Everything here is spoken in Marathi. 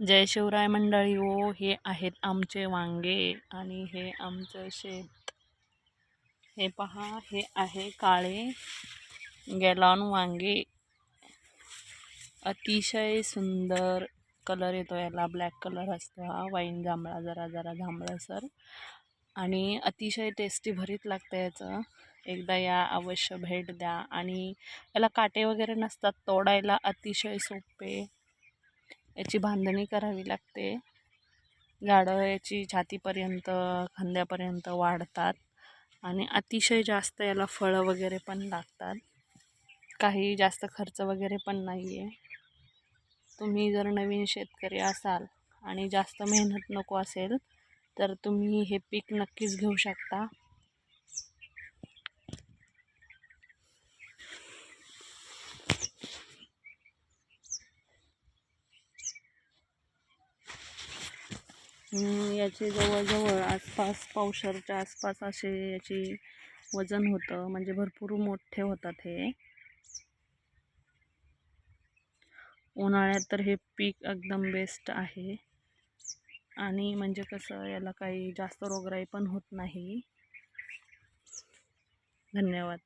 जय शिवराय मंडळी ओ हे आहेत आमचे वांगे आणि हे आमचं शेत. हे पहा हे आहे काळे गॅलॉन वांगे. अतिशय सुंदर कलर येतो याला ब्लॅक कलर असतो हा वाईन जांभळा जरा जरा जांभळासर आणि अतिशय टेस्टी भरीत लागतं याचं. एकदा या अवश्य भेट द्या. आणि याला काटे वगैरे नसतात तोडायला अतिशय सोपे. याची बांधणी करावी लागते. झाडं याची छातीपर्यंत खांद्यापर्यंत वाढतात आणि अतिशय जास्त याला फळं वगैरे पण लागतात. काही जास्त खर्च वगैरे पण नाही आहे तुम्ही जर नवीन शेतकरी असाल आणि जास्त मेहनत नको असेल तर तुम्ही हे पीक नक्कीच घेऊ शकता. याचे जवळजवळ आसपास पावशरच्या आसपास असे याची वजन होतं. म्हणजे भरपूर मोठे होतात हे. उन्हाळ्यात तर हे पीक एकदम बेस्ट आहे. आणि म्हणजे कसं याला काही जास्त रोगराई पण होत नाही. धन्यवाद.